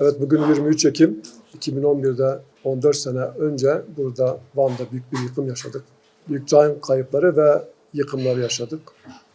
Evet bugün 23 Ekim 2011'de 14 sene önce burada Van'da büyük bir yıkım yaşadık. Büyük can kayıpları ve yıkımlar yaşadık.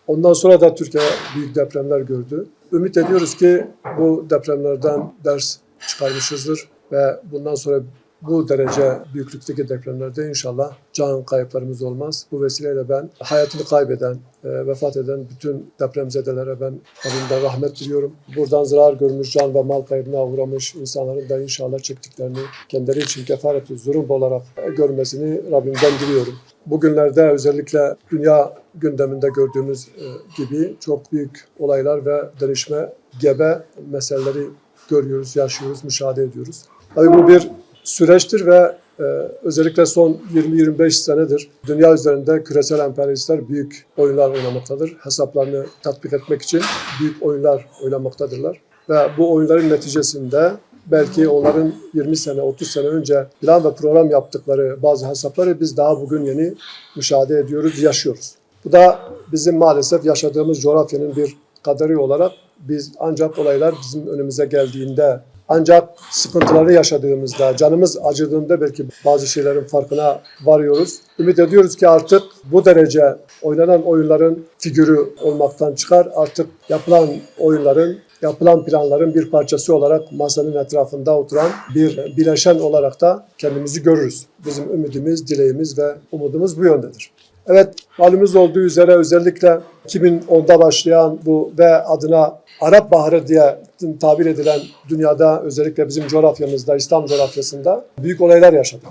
Ondan sonra da Türkiye büyük depremler gördü. Ümit ediyoruz ki bu depremlerden ders çıkarmışızdır ve bundan sonra bu derece büyüklükteki depremlerde inşallah can kayıplarımız olmaz. Bu vesileyle ben hayatını kaybeden, e, vefat eden bütün depremzedelere ben Rabbimden rahmet diliyorum. Buradan zarar görmüş, can ve mal kaybına uğramış insanların da inşallah çektiklerini kendileri için kefareti zulüm olarak görmesini Rabbimden diliyorum. Bugünlerde özellikle dünya gündeminde gördüğümüz e, gibi çok büyük olaylar ve dönüşme, gebe meseleleri görüyoruz, yaşıyoruz, müşahede ediyoruz. Tabii bu bir süreçtir ve e, özellikle son 20-25 senedir dünya üzerinde küresel emperyalistler büyük oyunlar oynamaktadır. Hesaplarını tatbik etmek için büyük oyunlar oynamaktadırlar. Ve bu oyunların neticesinde belki onların 20 sene, 30 sene önce plan ve program yaptıkları bazı hesapları biz daha bugün yeni müşahede ediyoruz, yaşıyoruz. Bu da bizim maalesef yaşadığımız coğrafyanın bir kaderi olarak biz ancak olaylar bizim önümüze geldiğinde ancak sıkıntıları yaşadığımızda, canımız acıdığında belki bazı şeylerin farkına varıyoruz. Ümit ediyoruz ki artık bu derece oynanan oyunların figürü olmaktan çıkar. Artık yapılan oyunların, yapılan planların bir parçası olarak masanın etrafında oturan bir bileşen olarak da kendimizi görürüz. Bizim ümidimiz, dileğimiz ve umudumuz bu yöndedir. Evet, malumuz olduğu üzere özellikle 2010'da başlayan bu ve adına Arap Baharı diye tabir edilen dünyada özellikle bizim coğrafyamızda, İslam coğrafyasında büyük olaylar yaşadık.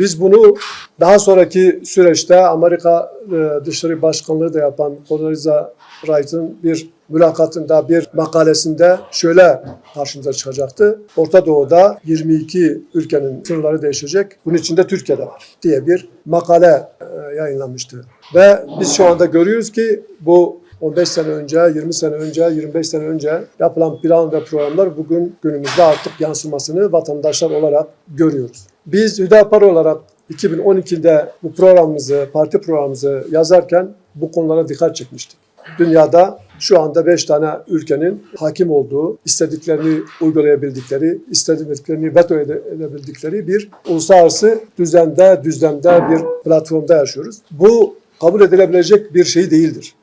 Biz bunu daha sonraki süreçte Amerika e, Dışişleri Başkanlığı da yapan Condoleezza Rice'ın bir mülakatında, bir makalesinde şöyle karşımıza çıkacaktı. Orta Doğu'da 22 ülkenin sınırları değişecek. Bunun içinde Türkiye'de var diye bir makale e, yayınlanmıştı. Ve biz şu anda görüyoruz ki bu 15 sene önce, 20 sene önce, 25 sene önce yapılan plan ve programlar bugün günümüzde artık yansımasını vatandaşlar olarak görüyoruz. Biz Hüdapar olarak 2012'de bu programımızı, parti programımızı yazarken bu konulara dikkat çekmiştik. Dünyada şu anda 5 tane ülkenin hakim olduğu, istediklerini uygulayabildikleri, istediklerini veto ede- edebildikleri bir uluslararası düzende, düzlemde bir platformda yaşıyoruz. Bu kabul edilebilecek bir şey değildir.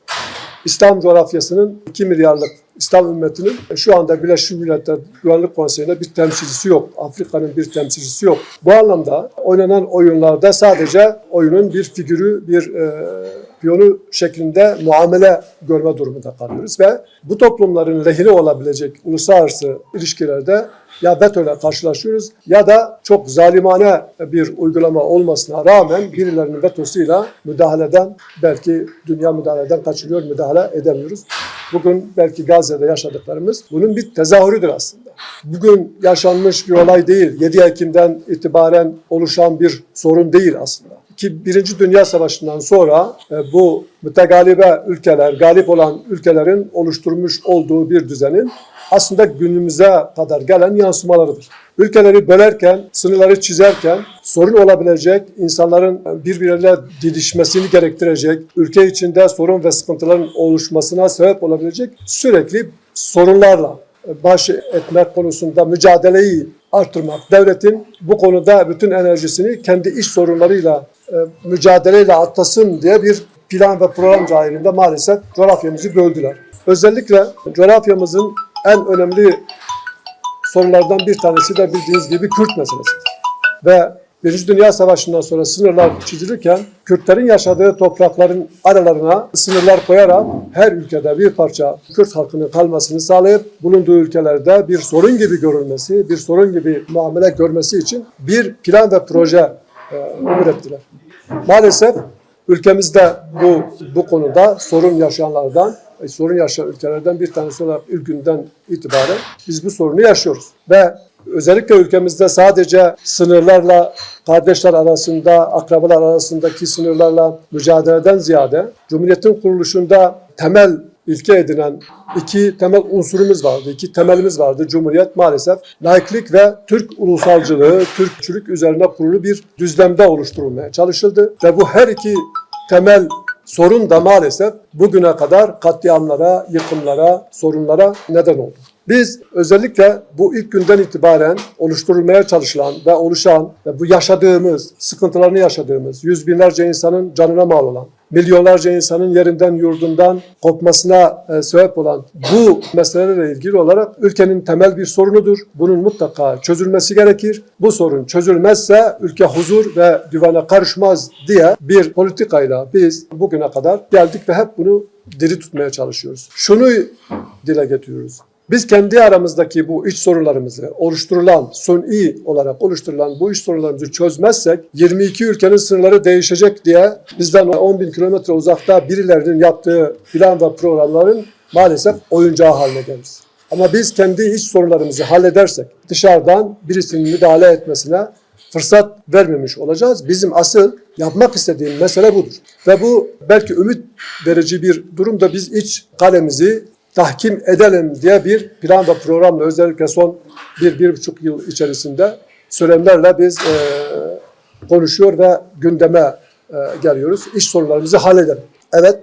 İslam coğrafyasının 2 milyarlık İslam ümmetinin şu anda Birleşmiş Milletler Güvenlik Konseyi'nde bir temsilcisi yok. Afrika'nın bir temsilcisi yok. Bu anlamda oynanan oyunlarda sadece oyunun bir figürü, bir e, piyonu şeklinde muamele görme durumunda kalıyoruz ve bu toplumların lehine olabilecek uluslararası ilişkilerde ya vetoyla karşılaşıyoruz ya da çok zalimane bir uygulama olmasına rağmen birilerinin vetosuyla müdahaleden belki dünya müdahaleden kaçınıyor, müdahale edemiyoruz. Bugün belki Gazze'de yaşadıklarımız bunun bir tezahürüdür aslında. Bugün yaşanmış bir olay değil. 7 Ekim'den itibaren oluşan bir sorun değil aslında. Ki Birinci Dünya Savaşı'ndan sonra e, bu mütegalibe ülkeler, galip olan ülkelerin oluşturmuş olduğu bir düzenin aslında günümüze kadar gelen yansımalarıdır. Ülkeleri bölerken, sınırları çizerken sorun olabilecek, insanların birbirleriyle didişmesini gerektirecek, ülke içinde sorun ve sıkıntıların oluşmasına sebep olabilecek sürekli sorunlarla baş etmek konusunda mücadeleyi arttırmak, devletin bu konuda bütün enerjisini kendi iş sorunlarıyla e, mücadeleyle atlasın diye bir plan ve program dahilinde maalesef coğrafyamızı böldüler. Özellikle coğrafyamızın en önemli sorulardan bir tanesi de bildiğiniz gibi Kürt meselesidir. Ve Birinci Dünya Savaşı'ndan sonra sınırlar çizilirken Kürtlerin yaşadığı toprakların aralarına sınırlar koyarak her ülkede bir parça Kürt halkının kalmasını sağlayıp bulunduğu ülkelerde bir sorun gibi görülmesi, bir sorun gibi muamele görmesi için bir plan ve proje e, ürettiler. Maalesef ülkemizde bu bu konuda sorun yaşayanlardan sorun yaşayan ülkelerden bir tanesi olarak ilk günden itibaren biz bu sorunu yaşıyoruz. Ve özellikle ülkemizde sadece sınırlarla kardeşler arasında, akrabalar arasındaki sınırlarla mücadeleden ziyade Cumhuriyet'in kuruluşunda temel ilke edinen iki temel unsurumuz vardı, iki temelimiz vardı. Cumhuriyet maalesef laiklik ve Türk ulusalcılığı, Türkçülük üzerine kurulu bir düzlemde oluşturulmaya çalışıldı. Ve bu her iki temel sorun da maalesef bugüne kadar katliamlara, yıkımlara, sorunlara neden oldu. Biz özellikle bu ilk günden itibaren oluşturulmaya çalışılan ve oluşan ve bu yaşadığımız, sıkıntılarını yaşadığımız, yüz binlerce insanın canına mal olan, milyonlarca insanın yerinden yurdundan kopmasına e, sebep olan bu meselelerle ilgili olarak ülkenin temel bir sorunudur. Bunun mutlaka çözülmesi gerekir. Bu sorun çözülmezse ülke huzur ve güvene karışmaz diye bir politikayla biz bugüne kadar geldik ve hep bunu diri tutmaya çalışıyoruz. Şunu dile getiriyoruz. Biz kendi aramızdaki bu iç sorunlarımızı oluşturulan, suni olarak oluşturulan bu iç sorunlarımızı çözmezsek 22 ülkenin sınırları değişecek diye bizden 10 bin kilometre uzakta birilerinin yaptığı plan ve programların maalesef oyuncağı haline geliriz. Ama biz kendi iç sorunlarımızı halledersek dışarıdan birisinin müdahale etmesine fırsat vermemiş olacağız. Bizim asıl yapmak istediğim mesele budur. Ve bu belki ümit verici bir durumda biz iç kalemizi tahkim edelim diye bir plan ve programla özellikle son bir, bir buçuk yıl içerisinde söylemlerle biz e, konuşuyor ve gündeme e, geliyoruz. İş sorunlarımızı halledelim. Evet,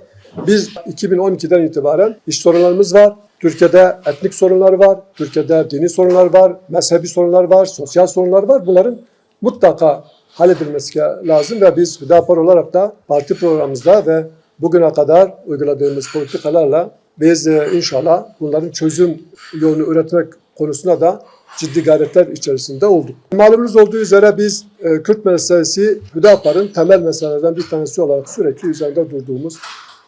biz 2012'den itibaren iş sorunlarımız var. Türkiye'de etnik sorunlar var, Türkiye'de dini sorunlar var, mezhebi sorunlar var, sosyal sorunlar var. Bunların mutlaka halledilmesi lazım ve biz Hüdapar olarak da parti programımızda ve bugüne kadar uyguladığımız politikalarla biz e, inşallah bunların çözüm yolunu üretmek konusunda da ciddi gayretler içerisinde olduk. Malumunuz olduğu üzere biz e, Kürt meselesi Hüdapar'ın temel meselelerden bir tanesi olarak sürekli üzerinde durduğumuz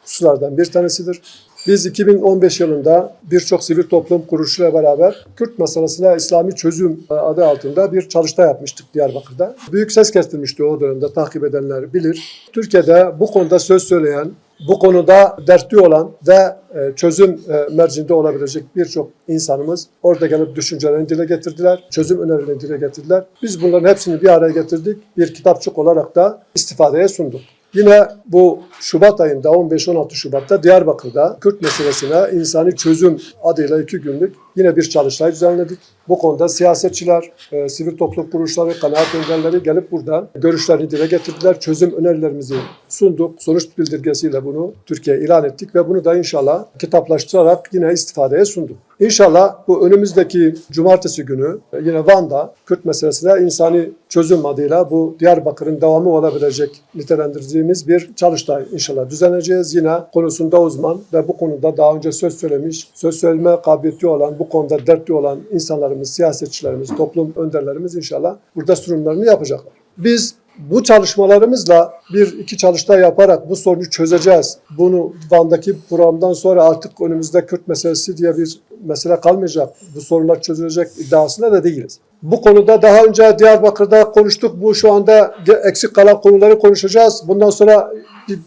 hususlardan bir tanesidir. Biz 2015 yılında birçok sivil toplum kuruluşuyla beraber Kürt meselesine İslami çözüm adı altında bir çalışma yapmıştık Diyarbakır'da. Büyük ses kestirmişti o dönemde takip edenler bilir. Türkiye'de bu konuda söz söyleyen, bu konuda dertli olan ve e, çözüm e, mercinde olabilecek birçok insanımız orada gelip düşüncelerini dile getirdiler, çözüm önerilerini dile getirdiler. Biz bunların hepsini bir araya getirdik, bir kitapçık olarak da istifadeye sunduk. Yine bu Şubat ayında 15-16 Şubat'ta Diyarbakır'da Kürt meselesine insani çözüm adıyla iki günlük yine bir çalıştay düzenledik. Bu konuda siyasetçiler, e, sivil toplum kuruluşları, kanaat önderleri gelip burada görüşlerini dile getirdiler. Çözüm önerilerimizi sunduk. Sonuç bildirgesiyle bunu Türkiye'ye ilan ettik ve bunu da inşallah kitaplaştırarak yine istifadeye sunduk. İnşallah bu önümüzdeki cumartesi günü yine Van'da Kürt meselesine insani çözüm adıyla bu Diyarbakır'ın devamı olabilecek nitelendirdiğimiz bir çalıştay inşallah düzenleyeceğiz. Yine konusunda uzman ve bu konuda daha önce söz söylemiş, söz söyleme kabiliyeti olan, bu konuda dertli olan insanlarımız, siyasetçilerimiz, toplum önderlerimiz inşallah burada sunumlarını yapacaklar. Biz bu çalışmalarımızla bir iki çalıştay yaparak bu sorunu çözeceğiz. Bunu Van'daki programdan sonra artık önümüzde Kürt meselesi diye bir mesele kalmayacak. Bu sorunlar çözülecek iddiasında da değiliz. Bu konuda daha önce Diyarbakır'da konuştuk. Bu şu anda eksik kalan konuları konuşacağız. Bundan sonra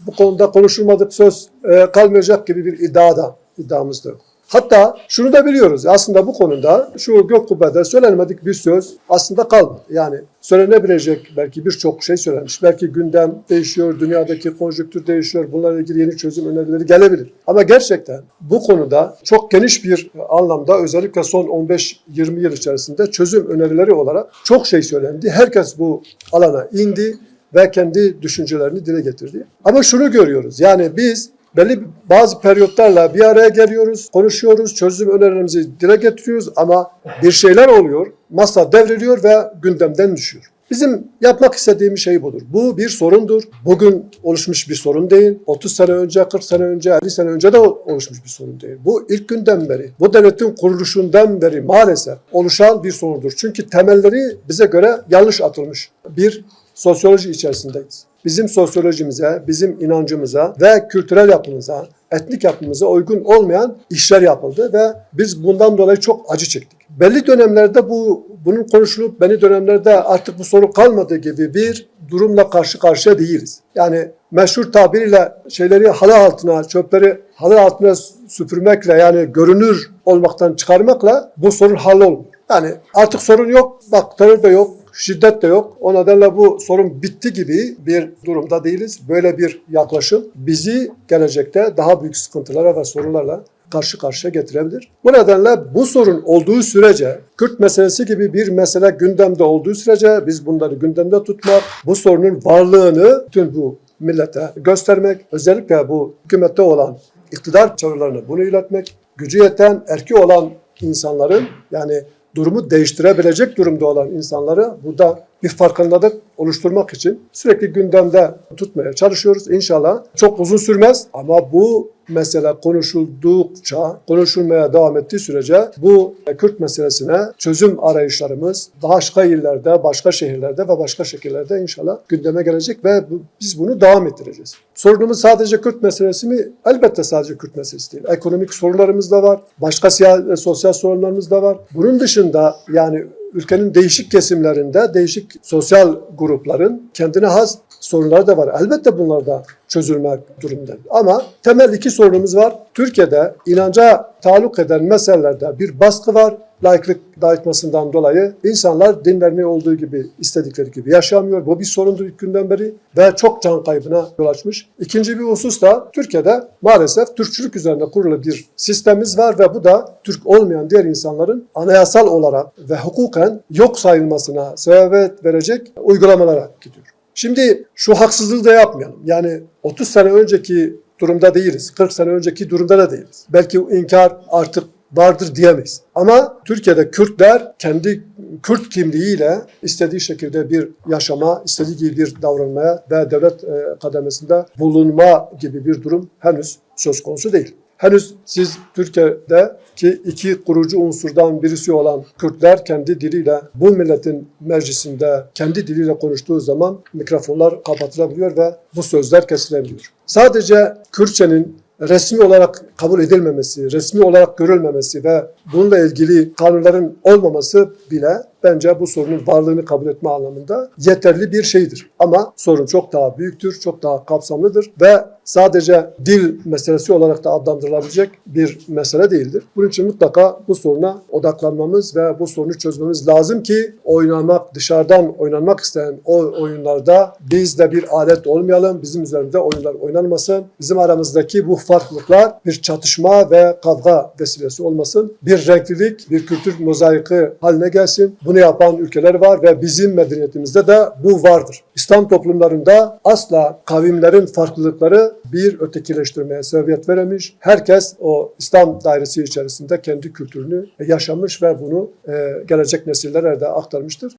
bu konuda konuşulmadık söz e, kalmayacak gibi bir iddia da iddiamız. Hatta şunu da biliyoruz. Aslında bu konuda şu gök kubbede söylenmedik bir söz aslında kalmadı. Yani söylenebilecek belki birçok şey söylenmiş. Belki gündem değişiyor, dünyadaki konjüktür değişiyor. Bunlarla ilgili yeni çözüm önerileri gelebilir. Ama gerçekten bu konuda çok geniş bir anlamda özellikle son 15-20 yıl içerisinde çözüm önerileri olarak çok şey söylendi. Herkes bu alana indi ve kendi düşüncelerini dile getirdi. Ama şunu görüyoruz. Yani biz belli bazı periyotlarla bir araya geliyoruz, konuşuyoruz, çözüm önerilerimizi dile getiriyoruz ama bir şeyler oluyor, masa devriliyor ve gündemden düşüyor. Bizim yapmak istediğimiz şey budur. Bu bir sorundur. Bugün oluşmuş bir sorun değil. 30 sene önce, 40 sene önce, 50 sene önce de oluşmuş bir sorun değil. Bu ilk günden beri, bu devletin kuruluşundan beri maalesef oluşan bir sorundur. Çünkü temelleri bize göre yanlış atılmış bir sosyoloji içerisindeyiz bizim sosyolojimize, bizim inancımıza ve kültürel yapımıza, etnik yapımıza uygun olmayan işler yapıldı ve biz bundan dolayı çok acı çektik. Belli dönemlerde bu bunun konuşulup belli dönemlerde artık bu sorun kalmadığı gibi bir durumla karşı karşıya değiliz. Yani meşhur tabiriyle şeyleri halı altına, çöpleri halı altına süpürmekle yani görünür olmaktan çıkarmakla bu sorun hallolmuyor. Yani artık sorun yok, bak terör de yok, şiddet de yok. O nedenle bu sorun bitti gibi bir durumda değiliz. Böyle bir yaklaşım bizi gelecekte daha büyük sıkıntılara ve sorunlarla karşı karşıya getirebilir. Bu nedenle bu sorun olduğu sürece, Kürt meselesi gibi bir mesele gündemde olduğu sürece biz bunları gündemde tutmak, bu sorunun varlığını tüm bu millete göstermek, özellikle bu hükümette olan iktidar çağrılarını bunu iletmek, gücü yeten, erki olan insanların yani durumu değiştirebilecek durumda olan insanları burada bir farkındalık oluşturmak için sürekli gündemde tutmaya çalışıyoruz. İnşallah çok uzun sürmez ama bu mesele konuşuldukça, konuşulmaya devam ettiği sürece bu Kürt meselesine çözüm arayışlarımız başka illerde, başka şehirlerde ve başka şekillerde inşallah gündeme gelecek ve biz bunu devam ettireceğiz. Sorunumuz sadece Kürt meselesi mi? Elbette sadece Kürt meselesi değil. Ekonomik sorunlarımız da var, başka sosyal sorunlarımız da var. Bunun dışında yani ülkenin değişik kesimlerinde değişik sosyal grupların kendine has sorunları da var. Elbette bunlar da çözülmek durumunda. Ama temel iki sorunumuz var. Türkiye'de inanca taluk eden meselelerde bir baskı var. Laiklik dayatmasından dolayı insanlar dinlerini olduğu gibi istedikleri gibi yaşamıyor. Bu bir sorundur ilk günden beri ve çok can kaybına yol açmış. İkinci bir husus da Türkiye'de maalesef Türkçülük üzerine kurulu bir sistemimiz var ve bu da Türk olmayan diğer insanların anayasal olarak ve hukuken yok sayılmasına sebebiyet verecek uygulamalara gidiyor. Şimdi şu haksızlığı da yapmayalım. Yani 30 sene önceki durumda değiliz. 40 sene önceki durumda da değiliz. Belki inkar artık vardır diyemeyiz. Ama Türkiye'de Kürtler kendi Kürt kimliğiyle istediği şekilde bir yaşama, istediği gibi bir davranmaya ve devlet e, kademesinde bulunma gibi bir durum henüz söz konusu değil. Henüz siz Türkiye'de ki iki kurucu unsurdan birisi olan Kürtler kendi diliyle bu milletin meclisinde kendi diliyle konuştuğu zaman mikrofonlar kapatılabiliyor ve bu sözler kesilebiliyor. Sadece Kürtçenin resmi olarak kabul edilmemesi, resmi olarak görülmemesi ve bununla ilgili kanunların olmaması bile bence bu sorunun varlığını kabul etme anlamında yeterli bir şeydir. Ama sorun çok daha büyüktür, çok daha kapsamlıdır ve sadece dil meselesi olarak da adlandırılabilecek bir mesele değildir. Bunun için mutlaka bu soruna odaklanmamız ve bu sorunu çözmemiz lazım ki oynamak, dışarıdan oynanmak isteyen o oyunlarda biz de bir alet olmayalım, bizim üzerimizde oyunlar oynanmasın, bizim aramızdaki bu farklılıklar bir çatışma ve kavga vesilesi olmasın, bir renklilik, bir kültür mozaiki haline gelsin. Bunu yapan ülkeler var ve bizim medeniyetimizde de bu vardır. İslam toplumlarında asla kavimlerin farklılıkları bir ötekileştirmeye sebebiyet veremiş. Herkes o İslam dairesi içerisinde kendi kültürünü yaşamış ve bunu e, gelecek nesillere de aktarmıştır.